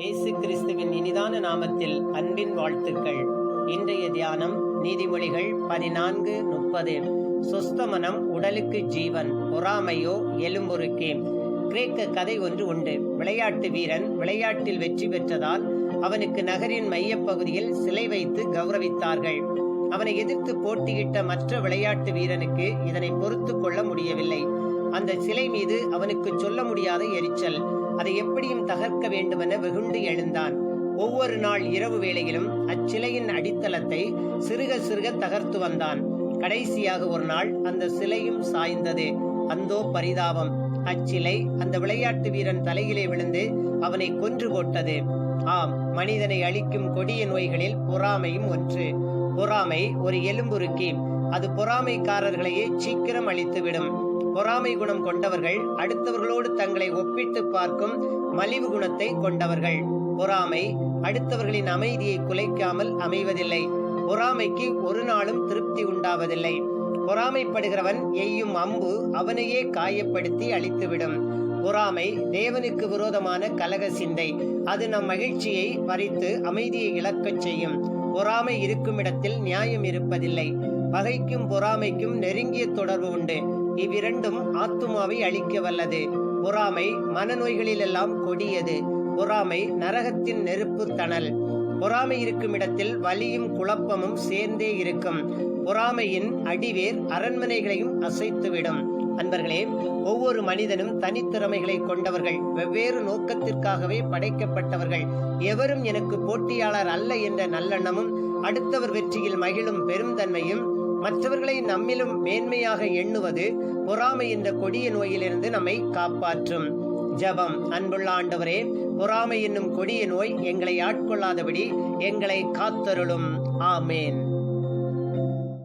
இயேசு கிறிஸ்துவின் இனிதான நாமத்தில் அன்பின் வாழ்த்துக்கள். இன்றைய தியானம் நீதிமொழிகள் பதினான்கு முப்பது. சொஸ்த மனம் உடலுக்கு ஜீவன் பொறாமையோ எலும்பொருக்கே. கிரேக்க கதை ஒன்று உண்டு. விளையாட்டு வீரன் விளையாட்டில் வெற்றி பெற்றதால் அவனுக்கு நகரின் மையப்பகுதியில் சிலை வைத்து கௌரவித்தார்கள். அவனை எதிர்த்து போட்டியிட்ட மற்ற விளையாட்டு வீரனுக்கு இதனை பொறுத்து கொள்ள முடியவில்லை. அந்த சிலை மீது அவனுக்கு சொல்ல முடியாத எரிச்சல். அதை எப்படியும் தகர்க்க வேண்டுமென வெகுண்டு எழுந்தான். ஒவ்வொரு நாள் இரவு வேளையிலும் அச்சிலையின் அடித்தளத்தை சிறுக சிறுக தகர்த்து வந்தான். கடைசியாக ஒரு நாள் அந்த சிலையும் சாய்ந்தது. அந்தோ பரிதாபம். அச்சிலை அந்த விளையாட்டு வீரன் தலையிலே விழுந்து அவனை கொன்று போட்டது. ஆம் மனிதனை அழிக்கும் கொடிய நோய்களில் பொறாமையும் ஒன்று. பொறாமை ஒரு எலும்புருக்கி. அது பொறாமைக்காரர்களையே சீக்கிரம் அழித்துவிடும். பொறாமை குணம் கொண்டவர்கள் அடுத்தவர்களோடு தங்களை ஒப்பிட்டு பார்க்கும் மலிவு குணத்தை கொண்டவர்கள். பொறாமை அடுத்தவர்களின் அமைதியை குலைக்காமல் அமைவதில்லை. பொறாமைக்கு ஒரு நாளும் திருப்தி உண்டாவதில்லை. பொறாமைப்படுகிறவன் எய்யும் அம்பு அவனையே காயப்படுத்தி அழித்துவிடும். பொறாமை தேவனுக்கு விரோதமான கலக சிந்தை. அது நம் மகிழ்ச்சியை பறித்து அமைதியை இழக்கச் செய்யும். பொறாமை இருக்கும் இடத்தில் நியாயம் இருப்பதில்லை. பகைக்கும் பொறாமைக்கும் நெருங்கிய தொடர்பு உண்டு. இவ்விரண்டும் ஆத்துமாவை அழிக்க வல்லது. பொறாமை மனநோய்களிலெல்லாம் கொடியது. பொறாமை நரகத்தின் நெருப்பு தணல். பொறாமை இருக்கும் இடத்தில் வலியும் குழப்பமும் சேர்ந்தே இருக்கும். பொறாமையின் அடிவேர் அரண்மனைகளையும் அசைத்துவிடும். அன்பர்களே ஒவ்வொரு மனிதனும் தனித்திறமைகளை கொண்டவர்கள். வெவ்வேறு நோக்கத்திற்காகவே படைக்கப்பட்டவர்கள். எவரும் எனக்கு போட்டியாளர் அல்ல என்ற நல்லெண்ணமும் அடுத்தவர் வெற்றியில் மகிழும் பெருந்தன்மையும் மற்றவர்களை நம்மிலும் மேன்மையாக எண்ணுவது பொறாமை என்ற கொடிய நோயிலிருந்து நம்மை காப்பாற்றும். ஜபம். அன்புள்ள ஆண்டவரே பொறாமை என்னும் கொடிய நோய் எங்களை ஆட்கொள்ளாதபடி எங்களை காத்தருளும். ஆமேன்.